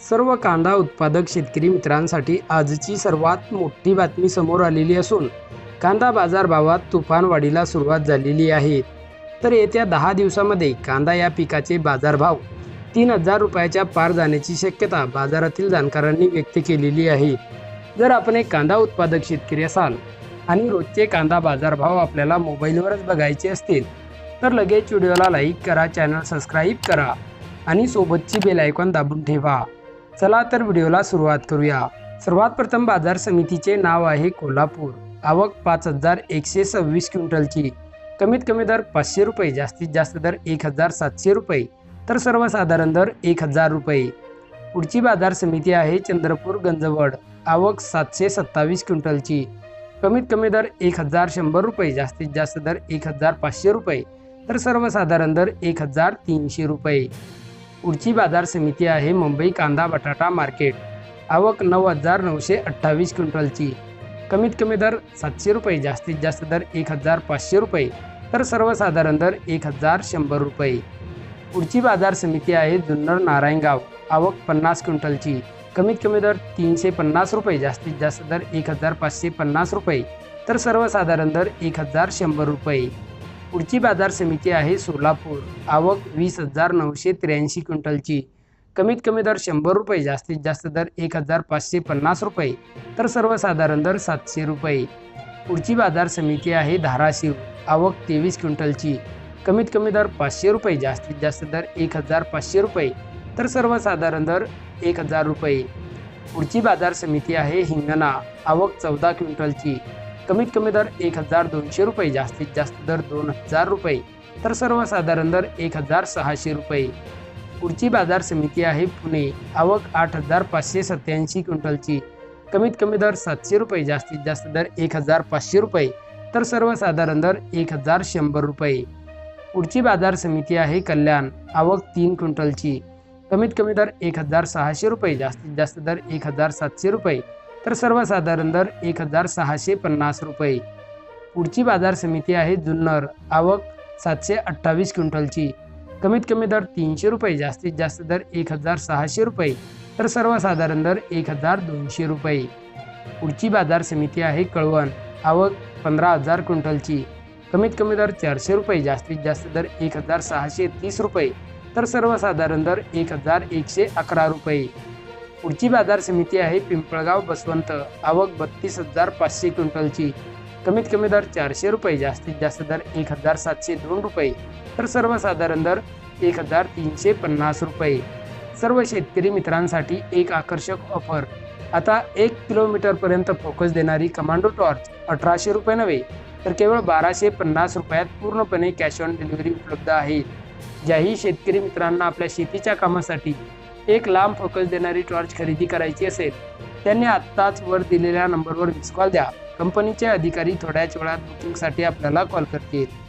सर्व कांदा उत्पादक शेतकरी मित्रांसाठी आजची सर्वात मोठी बातमी समोर आलेली असून कांदा बाजारभावात तुफान वाढीला सुरुवात झालेली आहे. तर येत्या दहा दिवसामध्ये कांदा या पिकाचे बाजारभाव तीन हजार रुपयाच्या पार जाण्याची शक्यता बाजारातील जाणकारांनी व्यक्त केलेली आहे. जर आपण एक कांदा उत्पादक शेतकरी असाल आणि रोजचे कांदा बाजारभाव आपल्याला मोबाईलवरच बघायचे असतील तर लगेच व्हिडिओला लाईक करा चॅनल सबस्क्राईब करा आणि सोबतची बेल आयकॉन दाबून ठेवा. चला तर व्हिडिओला सुरुवात करूया. सर्वात प्रथम बाजार समितीचे नाव आहे कोल्हापूर. आवक पाच हजार एकशे सव्वीस क्विंटलची. कमीत कमी दर पाचशे रुपये जास्तीत जास्त दर एक हजार सातशे रुपये तर सर्वसाधारण दर एक हजार रुपये. पुढची बाजार समिती आहे चंद्रपूर गंजवड. आवक सातशे सत्तावीस क्विंटलची. कमीत कमी दर एक हजार शंभर रुपये जास्तीत जास्त दर एक हजार पाचशे रुपये तर सर्वसाधारण दर एक हजार तीनशे रुपये. पुढची बाजार समिती आहे मुंबई कांदा बटाटा मार्केट. आवक नऊ हजार नऊशे अठ्ठावीस क्विंटलची. कमीत कमी दर सातशे रुपये जास्तीत जास्त दर एक हजार पाचशे रुपये तर सर्वसाधारण दर एक हजार शंभर रुपये. पुढची बाजार समिती आहे जुन्नर नारायणगाव. आवक पन्नास क्विंटलची. कमीत कमी दर तीनशे पन्नास रुपये जास्तीत जास्त दर एक हजार पाचशे पन्नास रुपये तर सर्वसाधारण दर एक हजार शंभर रुपये. पुढची बाजार समिती आहे सोलापूर. आवक वीस हजार नऊशे त्र्याऐंशी क्विंटलची. कमीत कमी दर शंभर रुपये जास्तीत जास्त दर एक हजार पाचशे पन्नास रुपये तर सर्वसाधारण दर सातशे रुपये. पुढची बाजार समिती आहे धाराशिव. आवक तेवीस क्विंटलची. कमीत कमी दर पाचशे रुपये जास्तीत जास्त दर एक हजार पाचशे रुपये तर सर्वसाधारण दर एक हजार रुपये. पुढची बाजार समिती आहे हिंगणा. आवक चौदा क्विंटलची. कमीत कमी दर एक हजार दोनशे रुपये जास्तीत जास्त दर दोन हजार रुपये. तर सर्वसाधारण दर एक हजार सहाशे रुपये. पुढची बाजार समिती आहे पुणे. आवक आठ हजार पाचशे सत्याऐंशी क्विंटलची. कमीत कमी दर सातशे रुपये जास्तीत जास्त दर एक हजार पाचशे रुपये. तर सर्वसाधारण दर एक हजार शंभर रुपये. पुढची बाजार समिती आहे कल्याण. आवक तीन क्विंटलची. कमीत कमी दर एक हजार सहाशे रुपये जास्तीत जास्त दर एक हजार सातशे रुपये. तर सर्वसाधारण दर एक हजार सहाशे पन्नास रुपये. पुढची बाजार समिती आहे जुन्नर. आवक सातशे अठ्ठावीस क्विंटलची. कमीत कमी दर तीनशे रुपये जास्तीत जास्त दर एक हजार सहाशे रुपये तर सर्वसाधारण दर एक हजार दोनशे रुपये. पुढची बाजार समिती आहे कळवण. आवक पंधरा हजार क्विंटलची. कमीत कमी दर चारशे रुपये जास्तीत जास्त दर एक हजार सहाशे तीस रुपये तर सर्वसाधारण दर एक हजार एकशे अकरा रुपये. पुढची बाजार समिती आहे पिंपळगाव बसवंत. आवक बत्तीस हजार पाचशे क्विंटलची. कमीत कमी दर चारशे रुपये जास्तीत जास्त दर एक हजार सातशे दोन रुपये. तर सर्वसाधारण दर एक हजार तीनशे पन्नास रुपये. सर्व शेतकरी मित्रांसाठी एक आकर्षक ऑफर. आता एक किलोमीटरपर्यंत फोकस देणारी कमांडो टॉर्च अठराशे रुपये नव्हे तर केवळ बाराशे पन्नास रुपयात पूर्णपणे कॅश ऑन डिलिव्हरी उपलब्ध आहे. ज्याही शेतकरी मित्रांना आपल्या शेतीच्या कामासाठी एक लांब फोकस देणारी टॉर्च खरेदी करायची असेल त्यांनी आत्ताच वर दिलेल्या नंबरवर मिस कॉल द्या. कंपनीचे अधिकारी थोड्याच वेळात बुकिंगसाठी आपल्याला कॉल करतील.